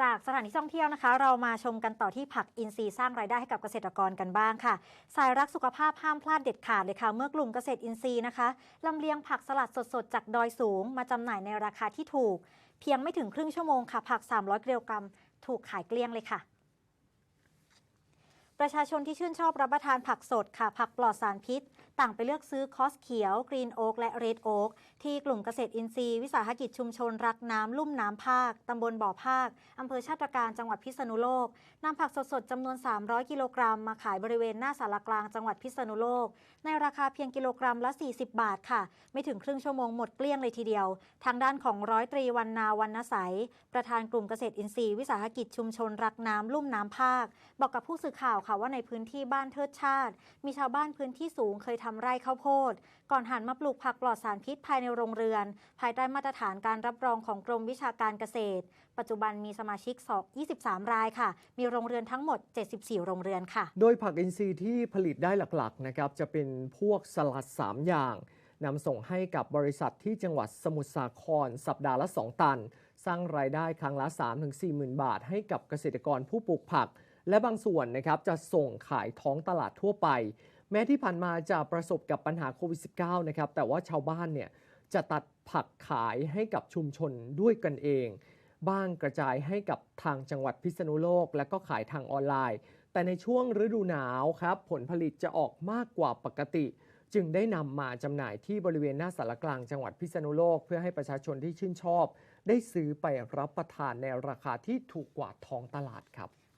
จากสถานที่ท่องเที่ยวนะคะ เรามาชมกันต่อที่ผักอินทรีย์สร้างรายได้ให้กับเกษตรกรกันบ้างค่ะ สายรักสุขภาพห้ามพลาดเด็ดขาดเลยค่ะ เมื่อกลุ่มเกษตรอินทรีย์นะคะลำเลียงผักสลัดสดๆ จากดอยสูง มาจำหน่ายในราคาที่ถูก เพียงไม่ถึงครึ่งชั่วโมงค่ะ ผัก 300กิโลกรัมถูกขายเกลี้ยงเลยค่ะ ประชาชนที่ชื่นชอบรับประทานผักสดค่ะ ผักปลอดสารพิษ ต่างไปเลือกซื้อคอสเขียว กรีนโอ๊กและเรดโอ๊กที่กลุ่มเกษตรอินทรีย์ วิสาหกิจชุมชนรักน้ำลุ่มน้ำภาคตำบลบ่อภาคอำเภอชาติการจังหวัดพิษณุโลกนำผักสดๆจำนวน 300 กิโลกรัมมาขายบริเวณหน้าสารกลางจังหวัดพิษณุโลก ในราคาเพียงกิโลกรัมละ 40 บาทค่ะ ไม่ถึงครึ่งชั่วโมงหมดเกลี้ยงเลยทีเดียว ทางด้านของร้อยตรีวันนาวันนใสยประธานกลุ่มเกษตรอินทรีย์ วิสาหกิจชุมชนรักน้ำลุ่มน้ำภาค บอกกับผู้สื่อข่าวค่ะว่าในพื้นที่บ้านเทิดชาติ มีชาวบ้านพื้นที่สูงเคยทำไร่ข้าวโพด ก่อนหันมาปลูกผักปลอดสารพิษภายในโรงเรือน ภายใต้มาตรฐานการรับรองของกรมวิชาการเกษตร ปัจจุบันมีสมาชิก 23 รายค่ะ มีโรงเรือนทั้งหมด 74 โรงเรือนค่ะ โดยผักอินทรีย์ที่ผลิตได้หลักๆนะครับจะเป็นพวกสลัด 3 อย่างนำส่งให้กับบริษัทที่จังหวัดสมุทรสาคร สัปดาห์ละ 2 ตัน สร้างรายได้ครั้งละ 3-4หมื่นบาท ให้กับเกษตรกรผู้ปลูกผัก และบางส่วนนะครับจะส่งขายท้องตลาดทั่วไป แม้ที่ผ่านมาจะประสบกับปัญหาโควิด -19 นะครับแต่ว่าชาวบ้านเนี่ยจะตัดผักขายให้กับชุมชนด้วยกันเอง บ้างกระจายให้กับทางจังหวัดพิษณุโลก และก็ขายทางออนไลน์ แต่ในช่วงฤดูหนาวครับผลผลิตจะออกมากกว่าปกติ จึงได้นำมาจำหน่ายที่บริเวณหน้าสารกลางจังหวัดพิษณุโลก เพื่อให้ประชาชนที่ชื่นชอบ ได้ซื้อไปรับประทานในราคาที่ถูกกว่าท้องตลาดครับ